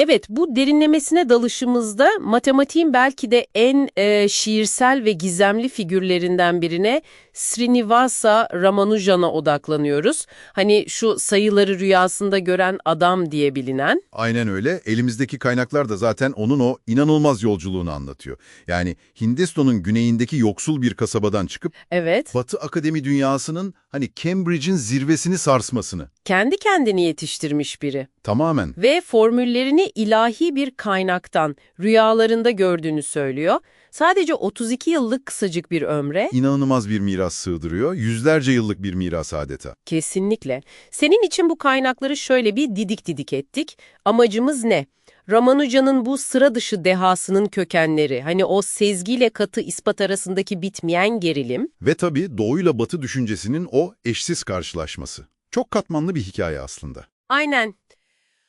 Evet, bu derinlemesine dalışımızda matematiğin belki de en e, şiirsel ve gizemli figürlerinden birine Srinivasa Ramanujan'a odaklanıyoruz. Hani şu sayıları rüyasında gören adam diye bilinen. Aynen öyle. Elimizdeki kaynaklar da zaten onun o inanılmaz yolculuğunu anlatıyor. Yani Hindistan'ın güneyindeki yoksul bir kasabadan çıkıp Evet, Batı akademi dünyasının hani Cambridge'in zirvesini sarsmasını. kendi kendini yetiştirmiş biri. Tamamen. Ve formüllerini ilahi bir kaynaktan, rüyalarında gördüğünü söylüyor. Sadece 32 yıllık kısacık bir ömre İnanılmaz bir miras sığdırıyor. Yüzlerce yıllık bir miras adeta. Kesinlikle. Senin için bu kaynakları şöyle bir didik didik ettik. Amacımız ne? Ramanuja'nın bu sıra dışı dehasının kökenleri, hani o sezgiyle katı ispat arasındaki bitmeyen gerilim, Ve tabii doğuyla batı düşüncesinin o eşsiz karşılaşması. Çok katmanlı bir hikaye aslında. Aynen.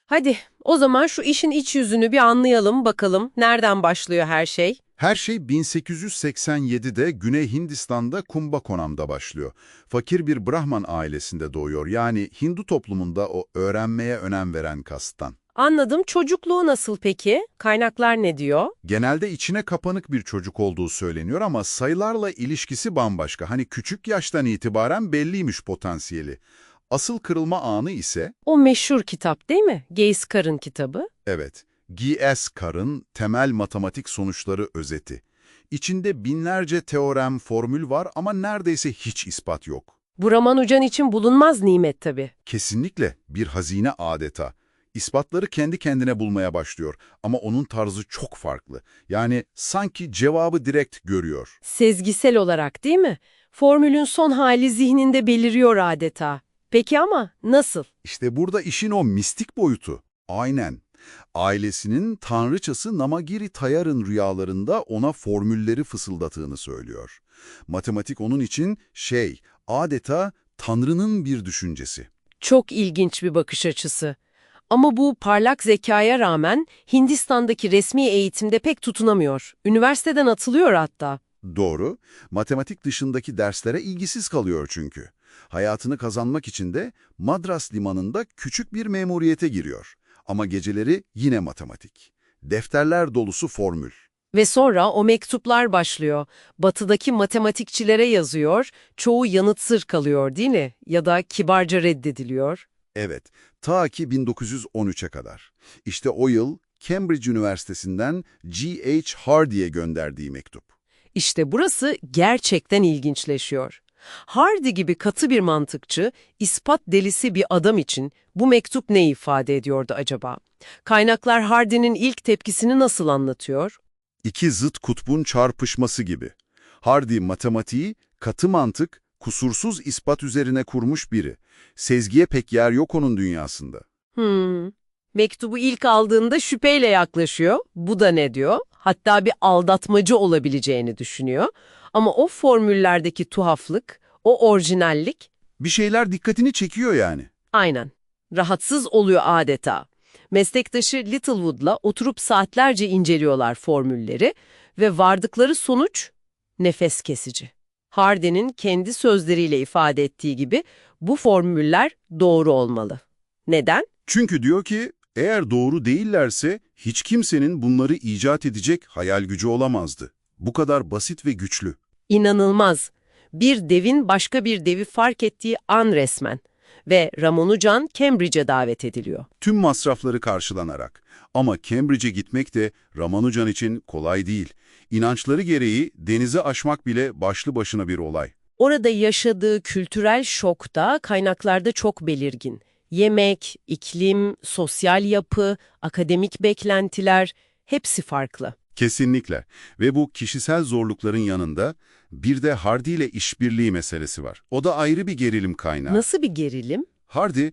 Hadi o zaman şu işin iç yüzünü bir anlayalım bakalım nereden başlıyor her şey. Her şey 1887'de Güney Hindistan'da Kumbakonam'da başlıyor. Fakir bir Brahman ailesinde doğuyor. Yani Hindu toplumunda o öğrenmeye önem veren kastan. Anladım. Çocukluğu nasıl peki? Kaynaklar ne diyor? Genelde içine kapanık bir çocuk olduğu söyleniyor ama sayılarla ilişkisi bambaşka. Hani küçük yaştan itibaren belliymiş potansiyeli. Asıl kırılma anı ise, O meşhur kitap değil mi? Geiskar'ın kitabı. evet, G.S. Carr'ın temel matematik sonuçları özeti. İçinde binlerce teorem, formül var ama neredeyse hiç ispat yok. Bu Ramanujan için bulunmaz nimet tabii. Kesinlikle bir hazine adeta. İspatları kendi kendine bulmaya başlıyor ama onun tarzı çok farklı. Yani sanki cevabı direkt görüyor. Sezgisel olarak değil mi? Formülün son hali zihninde beliriyor adeta. Peki ama nasıl? İşte burada işin o mistik boyutu. Aynen. Ailesinin tanrıçası Namagiri Tayar'ın rüyalarında ona formülleri fısıldatığını söylüyor. Matematik onun için şey, adeta Tanrı'nın bir düşüncesi. Çok ilginç bir bakış açısı. Ama bu parlak zekaya rağmen Hindistan'daki resmi eğitimde pek tutunamıyor. Üniversiteden atılıyor hatta. Doğru, matematik dışındaki derslere ilgisiz kalıyor çünkü. Hayatını kazanmak için de Madras limanında küçük bir memuriyete giriyor. Ama geceleri yine matematik. Defterler dolusu formül. Ve sonra o mektuplar başlıyor. Batıdaki matematikçilere yazıyor, çoğu yanıtsız kalıyor değil mi? Ya da kibarca reddediliyor. Evet, ta ki 1913'e kadar. İşte o yıl Cambridge Üniversitesi'nden G.H. Hardy'ye gönderdiği mektup. İşte burası gerçekten ilginçleşiyor. Hardy gibi katı bir mantıkçı, ispat delisi bir adam için bu mektup ne ifade ediyordu acaba? Kaynaklar Hardy'nin ilk tepkisini nasıl anlatıyor? İki zıt kutbun çarpışması gibi. Hardy matematiği, katı mantık, kusursuz ispat üzerine kurmuş biri. Sezgiye pek yer yok onun dünyasında. Hmm. Mektubu ilk aldığında şüpheyle yaklaşıyor. Bu da ne diyor? Hatta bir aldatmacı olabileceğini düşünüyor. Ama o formüllerdeki tuhaflık, o orijinallik Bir şeyler dikkatini çekiyor yani. aynen. Rahatsız oluyor adeta. Meslektaşı Littlewood'la oturup saatlerce inceliyorlar formülleri ve vardıkları sonuç nefes kesici. Hardy'nin kendi sözleriyle ifade ettiği gibi bu formüller doğru olmalı. Neden? Çünkü diyor ki eğer doğru değillerse hiç kimsenin bunları icat edecek hayal gücü olamazdı. Bu kadar basit ve güçlü. İnanılmaz. Bir devin başka bir devi fark ettiği an resmen. Ve Ramanujan Cambridge'e davet ediliyor. Tüm masrafları karşılanarak. Ama Cambridge'e gitmek de Ramanujan için kolay değil. İnançları gereği denize aşmak bile başlı başına bir olay. Orada yaşadığı kültürel şok da kaynaklarda çok belirgin. Yemek, iklim, sosyal yapı, akademik beklentiler hepsi farklı. Kesinlikle. Ve bu kişisel zorlukların yanında bir de Hardy ile işbirliği meselesi var. O da ayrı bir gerilim kaynağı. Nasıl bir gerilim? Hardy,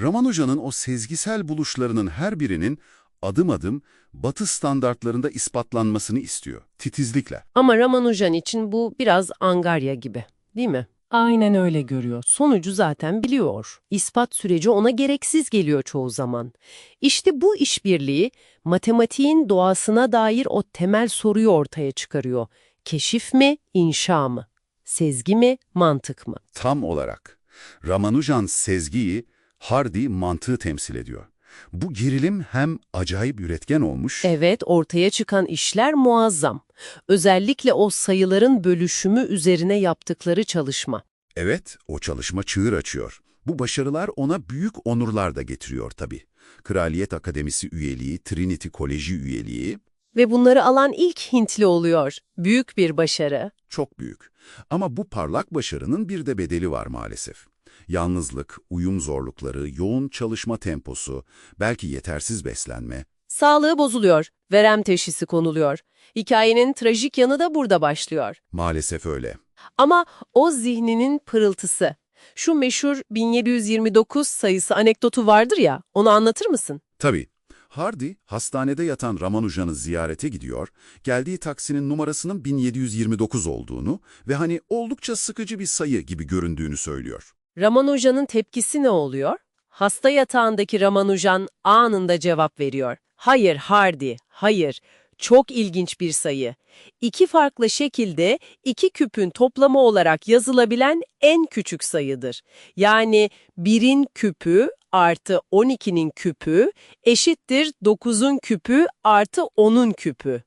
Ramanuja'nın o sezgisel buluşlarının her birinin adım adım Batı standartlarında ispatlanmasını istiyor. Titizlikle. Ama Ramanujan için bu biraz angarya gibi, değil mi? Aynen öyle görüyor. Sonucu zaten biliyor. İspat süreci ona gereksiz geliyor çoğu zaman. İşte bu işbirliği matematiğin doğasına dair o temel soruyu ortaya çıkarıyor. Keşif mi, inşa mı? Sezgi mi, mantık mı? Tam olarak. Ramanujan sezgiyi, Hardy mantığı temsil ediyor. Bu gerilim hem acayip üretken olmuş, Evet, ortaya çıkan işler muazzam. Özellikle o sayıların bölüşümü üzerine yaptıkları çalışma. evet o çalışma çığır açıyor. Bu başarılar ona büyük onurlar da getiriyor tabii. Kraliyet Akademisi üyeliği, Trinity Koleji üyeliği Ve bunları alan ilk Hintli oluyor. Büyük bir başarı. çok büyük. Ama bu parlak başarının bir de bedeli var maalesef. Yalnızlık, uyum zorlukları, yoğun çalışma temposu, belki yetersiz beslenme, Sağlığı bozuluyor, verem teşhisi konuluyor. Hikayenin trajik yanı da burada başlıyor. maalesef öyle. Ama o zihninin pırıltısı. Şu meşhur 1729 sayısı anekdotu vardır ya, onu anlatır mısın? Tabii. Hardy, hastanede yatan Ramanujan'ı ziyarete gidiyor, geldiği taksinin numarasının 1729 olduğunu ve hani oldukça sıkıcı bir sayı gibi göründüğünü söylüyor. Ramanuja'nın tepkisi ne oluyor? Hasta yatağındaki Ramanujan anında cevap veriyor. Hayır Hardy, hayır. Çok ilginç bir sayı. İki farklı şekilde iki küpün toplamı olarak yazılabilen en küçük sayıdır. Yani 1'in küpü artı 12'nin küpü eşittir 9'un küpü artı 10'un küpü.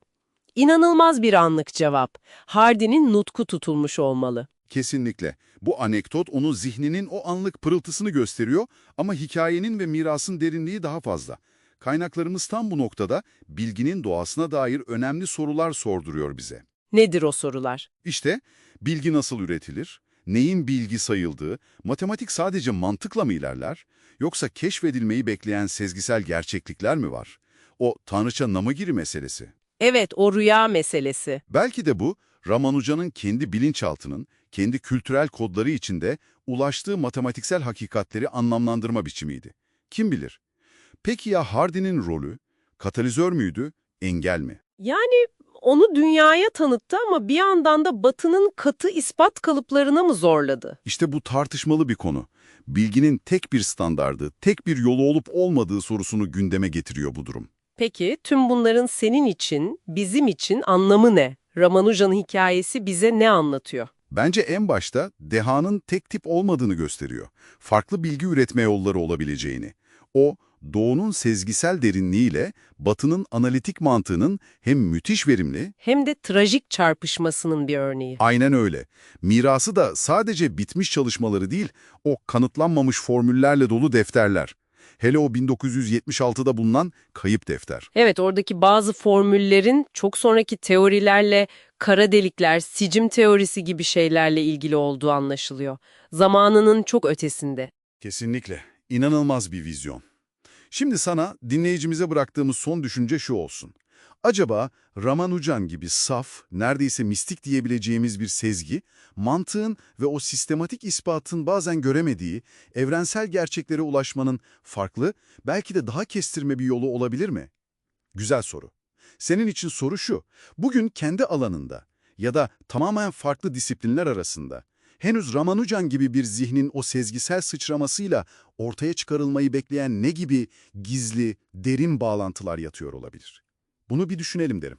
İnanılmaz bir anlık cevap. Hardy'nin nutku tutulmuş olmalı. Kesinlikle. Bu anekdot onun zihninin o anlık pırıltısını gösteriyor ama hikayenin ve mirasın derinliği daha fazla. Kaynaklarımız tam bu noktada bilginin doğasına dair önemli sorular sorduruyor bize. Nedir o sorular? İşte bilgi nasıl üretilir? Neyin bilgi sayıldığı? Matematik sadece mantıkla mı ilerler? Yoksa keşfedilmeyi bekleyen sezgisel gerçeklikler mi var? O tanrıça Namagiri meselesi. Evet, o rüya meselesi. Belki de bu, Ramanuja'nın kendi bilinçaltının, kendi kültürel kodları içinde ulaştığı matematiksel hakikatleri anlamlandırma biçimiydi. Kim bilir? Peki ya Hardy'nin rolü? Katalizör müydü, engel mi? Yani onu dünyaya tanıttı ama bir yandan da Batı'nın katı ispat kalıplarına mı zorladı? İşte bu tartışmalı bir konu. Bilginin tek bir standardı, tek bir yolu olup olmadığı sorusunu gündeme getiriyor bu durum. Peki tüm bunların senin için, bizim için anlamı ne? Ramanuja'nın hikayesi bize ne anlatıyor? Bence en başta dehanın tek tip olmadığını gösteriyor. Farklı bilgi üretme yolları olabileceğini. O, doğunun sezgisel derinliğiyle batının analitik mantığının hem müthiş verimli, Hem de trajik çarpışmasının bir örneği. aynen öyle. Mirası da sadece bitmiş çalışmaları değil, o kanıtlanmamış formüllerle dolu defterler. Hele o 1976'da bulunan kayıp defter. Evet, oradaki bazı formüllerin çok sonraki teorilerle, kara delikler, sicim teorisi gibi şeylerle ilgili olduğu anlaşılıyor. Zamanının çok ötesinde. Kesinlikle. İnanılmaz bir vizyon. Şimdi sana dinleyicimize bıraktığımız son düşünce şu olsun. Acaba Ramanujan gibi saf, neredeyse mistik diyebileceğimiz bir sezgi, mantığın ve o sistematik ispatın bazen göremediği evrensel gerçeklere ulaşmanın farklı, belki de daha kestirme bir yolu olabilir mi? Güzel soru. Senin için soru şu, bugün kendi alanında ya da tamamen farklı disiplinler arasında henüz Ramanujan gibi bir zihnin o sezgisel sıçramasıyla ortaya çıkarılmayı bekleyen ne gibi gizli, derin bağlantılar yatıyor olabilir? Bunu bir düşünelim derim.